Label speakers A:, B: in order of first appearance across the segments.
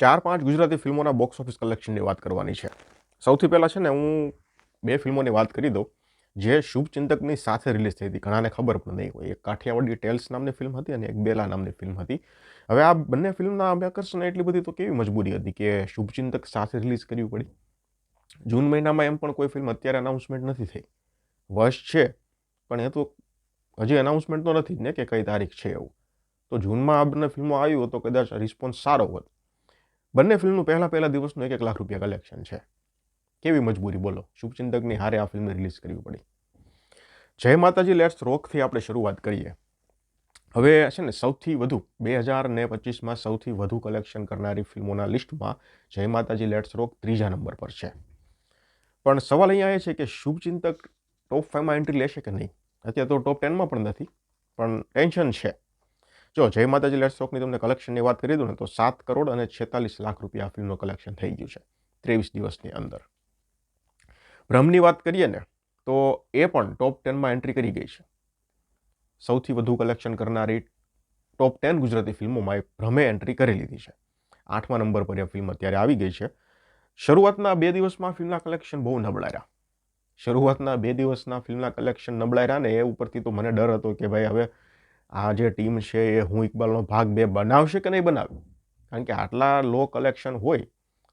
A: ચાર પાંચ ગુજરાતી ફિલ્મોના બોક્સ ઓફિસ કલેક્શનની વાત કરવાની છે. સૌથી પહેલાં છે ને, હું બે ફિલ્મોની વાત કરી દઉં. જે શુભચિંતકની સાથે રિલીઝ થઈ હતી. ઘણાને ખબર પણ નહીં હોય. એક કાઠિયાવાડી ટેલ્સ નામની ફિલ્મ હતી અને એક બેલા નામની ફિલ્મ હતી. હવે આ બંને ફિલ્મના આકર્ષણ એટલી બધી તો કેવી મજબૂરી હતી કે શુભચિંતક સાથે રિલીઝ કરવી પડી. જૂન મહિનામાં એમ પણ કોઈ ફિલ્મ અત્યારે અનાઉન્સમેન્ટ નથી થઈ. વર્ષ છે, પણ એ તો હજી અનાઉન્સમેન્ટ તો નથી જ ને કે કઈ તારીખ છે એવું. તો જૂનમાં આ બંને ફિલ્મો આવ્યું તો કદાચ રિસ્પોન્સ સારો હોત. બંને ફિલ્મનું પહેલા પહેલા દિવસનું એક એક લાખ રૂપિયા કલેક્શન છે. કેવી મજબૂરી, બોલો. શુભચિંતકની હારે આ ફિલ્મ રિલીઝ કરવી પડી. જય માતાજી લેટ્સ રોકથી આપણે શરૂઆત કરીએ. હવે છે ને, સૌથી વધુ, બે હજાર ને પચીસમાં સૌથી વધુ કલેક્શન કરનારી ફિલ્મોના લિસ્ટમાં જય માતાજી લેટ્સ રોક ત્રીજા નંબર પર છે. પણ સવાલ અહીંયા એ છે કે શુભચિંતક ટોપ ફાઇવમાં એન્ટ્રી લેશે કે નહીં? અત્યારે તો ટોપ ટેનમાં પણ નથી, પણ ટેન્શન છે. જો જય માતાજી લેટ સ્ટોકની તમને કલેક્શનની વાત કરી દઉં ને, તો સાત કરોડ અને છેતાલીસ લાખ રૂપિયા આ ફિલ્મનું કલેક્શન થઈ ગયું છે, ત્રેવીસ દિવસની અંદર. ભ્રમની વાત કરીએ ને, તો એ પણ ટોપ ટેનમાં એન્ટ્રી કરી ગઈ છે. સૌથી વધુ કલેક્શન કરનારી ટોપ ટેન ગુજરાતી ફિલ્મોમાં એ ભ્રમે એન્ટ્રી કરી લીધી છે. આઠમા નંબર પર એ ફિલ્મ અત્યારે આવી ગઈ છે. શરૂઆતના બે દિવસમાં ફિલ્મના કલેક્શન બહુ નબળા રહ્યા શરૂઆતના બે દિવસના ફિલ્મના કલેક્શન નબળાઈ રહ્યા ને એ ઉપરથી તો મને ડર હતો કે ભાઈ હવે આ જે ટીમ છે એ હું ઇકબાલનો ભાગ બે બનાવશે કે નહીં બનાવે કારણ કે આટલા લો કલેક્શન હોય,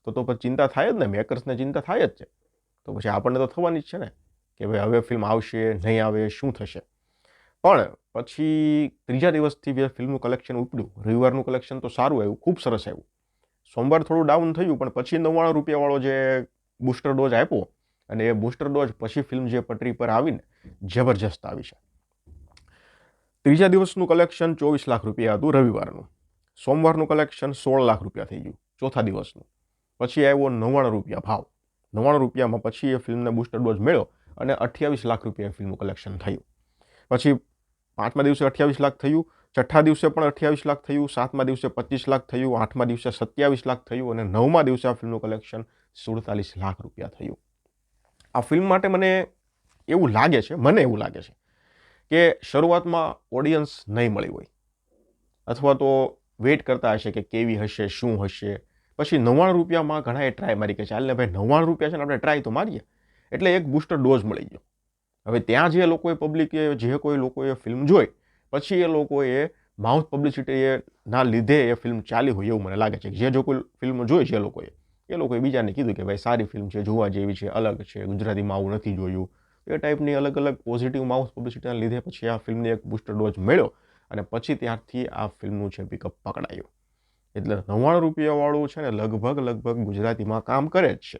A: તો તો પછી ચિંતા થાય જ ને, મેકર્સને ચિંતા થાય જ છે. તો પછી આપણને તો થવાની જ છે ને, કે ભાઈ હવે ફિલ્મ આવશે, નહીં આવે, શું થશે? પણ પછી ત્રીજા દિવસથી જે ફિલ્મનું કલેક્શન ઉપડ્યું, રવિવારનું કલેક્શન તો સારું આવ્યું, ખૂબ સરસ આવ્યું. સોમવાર થોડું ડાઉન થયું, પણ પછી નવ્વાણું રૂપિયાવાળો જે બુસ્ટર ડોઝ આપ્યો, અને એ બુસ્ટર ડોઝ પછી ફિલ્મ જે પટરી પર આવીને જબરજસ્ત આવી છે. ત્રીજા દિવસનું કલેક્શન ચોવીસ લાખ રૂપિયા હતું રવિવારનું. સોમવારનું કલેક્શન સોળ લાખ રૂપિયા થઈ ગયું, ચોથા દિવસનું. પછી આવ્યો નવ્વાણું રૂપિયા ભાવ. નવ્વાણું રૂપિયામાં પછી એ ફિલ્મને બુસ્ટર ડોઝ મળ્યો અને અઠ્યાવીસ લાખ રૂપિયા ફિલ્મનું કલેક્શન થયું. પછી પાંચમા દિવસે અઠ્યાવીસ લાખ થયું, છઠ્ઠા દિવસે પણ અઠ્યાવીસ લાખ થયું, સાતમા દિવસે પચીસ લાખ થયું, આઠમા દિવસે સત્યાવીસ લાખ થયું અને નવમા દિવસે આ ફિલ્મનું કલેક્શન સુડતાલીસ લાખ રૂપિયા થયું. આ ફિલ્મ માટે મને એવું લાગે છે, મને એવું લાગે છે કે શરૂઆતમાં ઓડિયન્સ નહીં મળી હોય. અથવા તો વેઇટ કરતા હશે કે કેવી હશે, શું હશે. પછી નવ્વાણું રૂપિયામાં ઘણાએ ટ્રાય મારી કે ચાલને ભાઈ, નવ્વાણું રૂપિયા છે ને આપણે ટ્રાય તો મારીએ. એટલે એક બૂસ્ટર ડોઝ મળી ગયો. હવે ત્યાં જે લોકોએ પબ્લિકે જે કોઈ લોકોએ ફિલ્મ જોઈ, પછી એ લોકોએ માઉથ પબ્લિસિટી ના લીધે એ ફિલ્મ ચાલી હોય એવું મને લાગે છે. જે જો કોઈ ફિલ્મ જોઈ છે એ લોકોએ એ લોકોએ બીજાને કીધું કે, ભાઈ, સારી ફિલ્મ છે, જોવા જેવી છે, અલગ છે, ગુજરાતીમાં આવું નથી જોયું. એ ટાઈપની અલગ અલગ પોઝિટિવ માઉસ પબ્લિસિટીના લીધે પછી આ ફિલ્મને એક બૂસ્ટર ડોઝ મળ્યો અને પછી ત્યારથી આ ફિલ્મનું છે પિકઅપ પકડાયું. એટલે નવ્વાણું રૂપિયાવાળું છે ને લગભગ લગભગ ગુજરાતીમાં કામ કરે જ છે.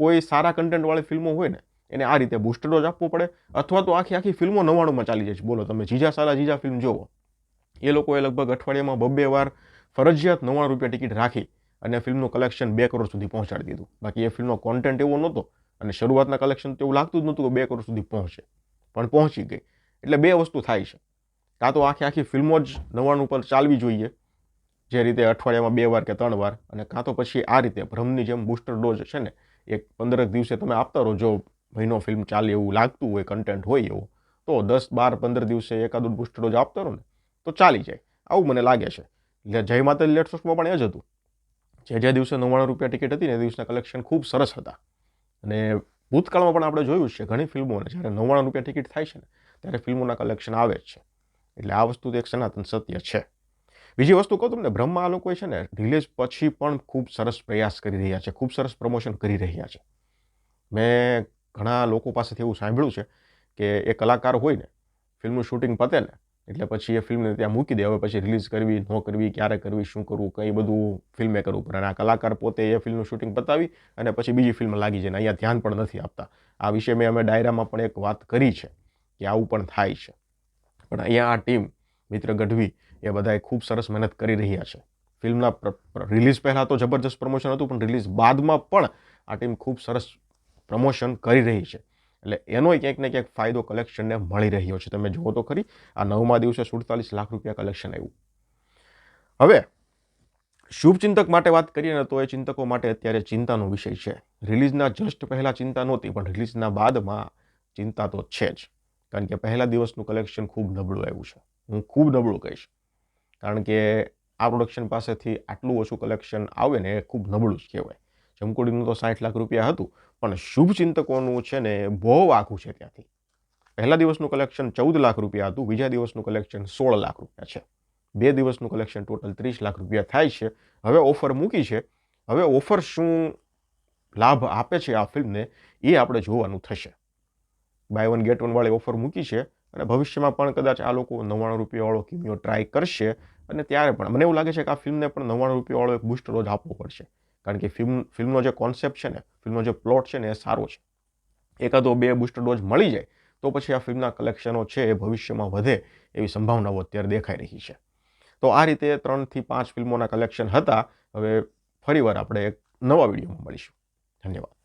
A: કોઈ સારા કન્ટેન્ટવાળી ફિલ્મો હોય ને, એને આ રીતે બૂસ્ટર ડોઝ આપવો પડે અથવા તો આખી આખી ફિલ્મો નવ્વાણુંમાં ચાલી જાય છે. બોલો તમે, જીજા સાલા જીજા ફિલ્મ જોવો એ લોકોએ લગભગ અઠવાડિયામાં બબ્બે વાર ફરજિયાત નવ્વાણું રૂપિયા ટિકિટ રાખી અને ફિલ્મનું કલેક્શન બે કરોડ સુધી પહોંચાડી દીધું. બાકી એ ફિલ્મનો કોન્ટેન્ટ એવો નહોતો. અને શરૂઆતના કલેક્શન તો એવું લાગતું જ નહોતું કે બે કરોડ સુધી પહોંચે. પણ પહોંચી ગઈ. એટલે બે વસ્તુ થાય છે. કાં તો આખી આખી ફિલ્મો જ નવાણું ઉપર ચાલવી જોઈએ, જે રીતે અઠવાડિયામાં બે વાર કે ત્રણ વાર, અને કાં તો પછી આ રીતે ભ્રમની જેમ બુસ્ટર ડોઝ છે ને, એક પંદરક દિવસે તમે આપતા રહો, જો મહિનો ફિલ્મ ચાલે એવું લાગતું હોય કન્ટેન્ટ હોય એવું, તો દસ, બાર, પંદર દિવસે એકાદું બુસ્ટર ડોઝ આપતા રહો ને, તો ચાલી જાય. આવું મને લાગે છે. એટલે જય માતા લેટસોસમાં પણ એ જ હતું. જે જે દિવસે નવ્વાણું રૂપિયા ટિકિટ હતી ને એ દિવસના કલેક્શન ખૂબ સરસ હતા. અને ભૂતકાળમાં પણ આપણે જોયું છે, ઘણી ફિલ્મોને જ્યારે નવ્વાણું રૂપિયા ટિકિટ થાય છે ને, ત્યારે ફિલ્મોના કલેક્શન આવે જ છે. એટલે આ વસ્તુ એક સનાતન સત્ય છે. બીજી વસ્તુ કહું તમને, બ્રહ્મા આ લોકોએ છે ને રિલીઝ પછી પણ ખૂબ સરસ પ્રયાસ કરી રહ્યા છે, ખૂબ સરસ પ્રમોશન કરી રહ્યા છે. મેં ઘણા લોકો પાસેથી એવું સાંભળ્યું છે કે એ કલાકાર હોય ને, ફિલ્મનું શૂટિંગ પતે ને એટલે પછી એ ફિલ્મને ત્યાં મૂકી દે. હવે પછી રિલીઝ કરવી, ન કરવી, ક્યારે કરવી, શું કરવું, કંઈ બધું ફિલ્મે કરવું ઉપર. અને આ કલાકાર પોતે એ ફિલ્મનું શૂટિંગ પતાવી અને પછી બીજી ફિલ્મ લાગી જાય અહીંયા ધ્યાન પણ નથી આપતા. આ વિશે મેં અમે ડાયરામાં પણ એક વાત કરી છે કે આવું પણ થાય છે. પણ અહીંયા આ ટીમ, મિત્ર ગઢવી, એ બધાએ ખૂબ સરસ મહેનત કરી રહ્યા છે. ફિલ્મના રિલીઝ પહેલાં તો જબરજસ્ત પ્રમોશન હતું, પણ રિલીઝ બાદમાં પણ આ ટીમ ખૂબ સરસ પ્રમોશન કરી રહી છે. એટલે એનોય ક્યાંક ને ક્યાંક ફાયદો કલેક્શનને મળી રહ્યો છે. તમે જુઓ તો ખરી, આ નવમા દિવસે સુડતાલીસ લાખ રૂપિયા કલેક્શન આવ્યું. હવે, શુભચિંતક માટે વાત કરીએ ને તો એ ચિંતકો માટે અત્યારે ચિંતાનો વિષય છે. રિલીઝના જસ્ટ પહેલાં ચિંતા નહોતી, પણ રિલીઝના બાદમાં ચિંતા તો છે જ. કારણ કે પહેલા દિવસનું કલેક્શન ખૂબ નબળું આવ્યું છે. હું ખૂબ નબળું કહીશ. કારણ કે આ પ્રોડક્શન પાસેથી આટલું ઓછું કલેક્શન આવે ને એ ખૂબ નબળું જ કહેવાય. જમકુડીનું તો સાઠ લાખ રૂપિયા હતું, પણ શુભચિંતકોનું છે ને બહુ આખું છે ત્યાંથી. પહેલા દિવસનું કલેક્શન ચૌદ લાખ રૂપિયા હતું, બીજા દિવસનું કલેક્શન સોળ લાખ રૂપિયા છે. બે દિવસનું કલેક્શન ટોટલ ત્રીસ લાખ રૂપિયા થાય છે. હવે ઓફર મૂકી છે. હવે ઓફર શું લાભ આપે છે આ ફિલ્મને, એ આપણે જોવાનું થશે. બાય વન ગેટ વનવાળી ઓફર મૂકી છે અને ભવિષ્યમાં પણ કદાચ આ લોકો નવ્વાણું રૂપિયાવાળો કિમિયો ટ્રાય કરશે અને ત્યારે પણ, મને એવું લાગે છે કે આ ફિલ્મને પણ નવ્વાણું રૂપિયાવાળો એક બુસ્ટ રોજ આપવો પડશે. કારણ કે ફિલ્મ, ફિલ્મનો જે કોન્સેપ્ટ છે ને, ફિલ્મનો જે પ્લોટ છે ને એ સારો છે. એકાદો બે બુસ્ટર ડોઝ મળી જાય, તો પછી આ ફિલ્મના કલેક્શનો છે એ ભવિષ્યમાં વધે એવી સંભાવનાઓ અત્યારે દેખાઈ રહી છે. તો આ રીતે ત્રણથી પાંચ ફિલ્મોના કલેક્શન હતા. હવે ફરીવાર આપણે એક નવા વિડીયોમાં મળીશું. ધન્યવાદ.